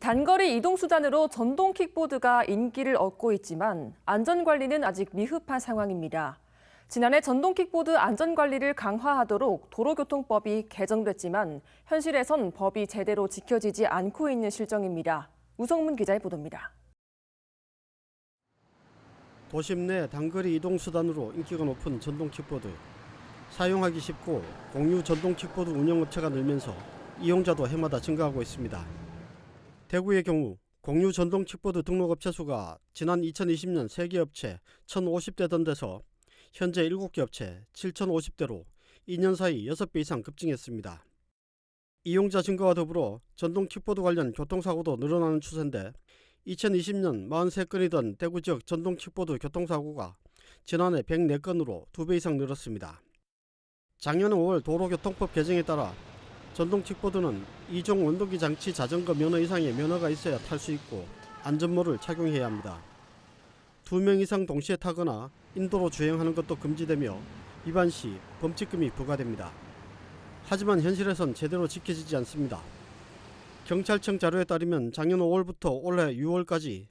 단거리 이동 수단으로 전동 킥보드가 인기를 얻고 있지만 안전 관리는 아직 미흡한 상황입니다. 지난해 전동 킥보드 안전 관리를 강화하도록 도로교통법이 개정됐지만 현실에선 법이 제대로 지켜지지 않고 있는 실정입니다. 우성문 기자의 보도입니다. 도심 내 단거리 이동 수단으로 인기가 높은 전동 킥보드. 사용하기 쉽고 공유 전동 킥보드 운영업체가 늘면서 이용자도 해마다 증가하고 있습니다. 대구의 경우 공유 전동 킥보드 등록업체 수가 지난 2020년 세개 업체 1,050대 데서 현재 7개 업체 7,050대로 2년 사이 6배 이상 급증했습니다. 이용자 증가와 더불어 전동 킥보드 관련 교통사고도 늘어나는 추세인데 2020년 43건이던 대구 지역 전동 킥보드 교통사고가 지난해 104건으로 2배 이상 늘었습니다. 작년 5월 도로교통법 개정에 따라 전동 킥보드는 2종 원동기 장치 자전거 면허 이상의 면허가 있어야 탈 수 있고 안전모를 착용해야 합니다. 두 명 이상 동시에 타거나 인도로 주행하는 것도 금지되며 위반 시 범칙금이 부과됩니다. 하지만 현실에선 제대로 지켜지지 않습니다. 경찰청 자료에 따르면 작년 5월부터 올해 6월까지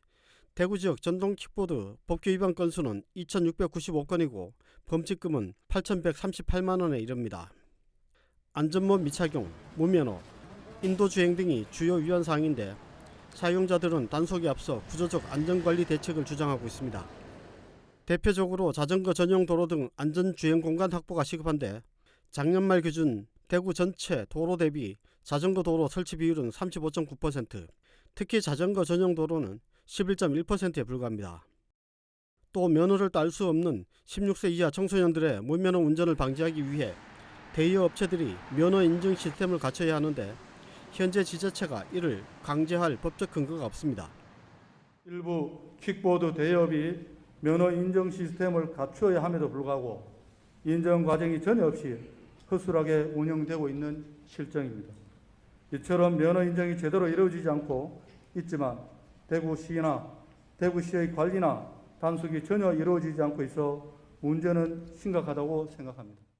대구 지역 전동 킥보드 법규 위반 건수는 2,695건이고 범칙금은 8,138만 원에 이릅니다. 안전모 미착용, 무면허, 인도 주행 등이 주요 위반 사항인데 사용자들은 단속에 앞서 구조적 안전관리 대책을 주장하고 있습니다. 대표적으로 자전거 전용 도로 등 안전 주행 공간 확보가 시급한데 작년 말 기준 대구 전체 도로 대비 자전거 도로 설치 비율은 35.9%, 특히 자전거 전용 도로는 11.1%에 불과합니다. 또 면허를 딸 수 없는 16세 이하 청소년들의 무면허 운전을 방지하기 위해 대여 업체들이 면허 인증 시스템을 갖춰야 하는데 현재 지자체가 이를 강제할 법적 근거가 없습니다. 일부 킥보드 대여업이 면허 인정 시스템을 갖추어야 함에도 불구하고 인정 과정이 전혀 없이 허술하게 운영되고 있는 실정입니다. 이처럼 면허 인정이 제대로 이루어지지 않고 있지만 대구시나 대구시의 관리나 단속이 전혀 이루어지지 않고 있어 문제는 심각하다고 생각합니다.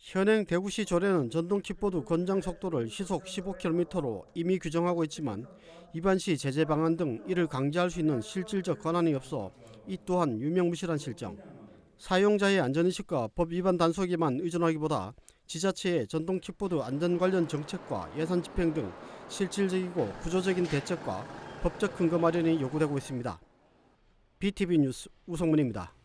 현행 대구시 조례는 전동 킥보드 권장 속도를 시속 15km로 이미 규정하고 있지만 위반 시 제재 방안 등 이를 강제할 수 있는 실질적 권한이 없어 이 또한 유명무실한 실정. 사용자의 안전의식과 법 위반 단속에만 의존하기보다 지자체의 전동 킥보드 안전 관련 정책과 예산 집행 등 실질적이고 구조적인 대책과 법적 근거 마련이 요구되고 있습니다. BTV 뉴스 우성문입니다.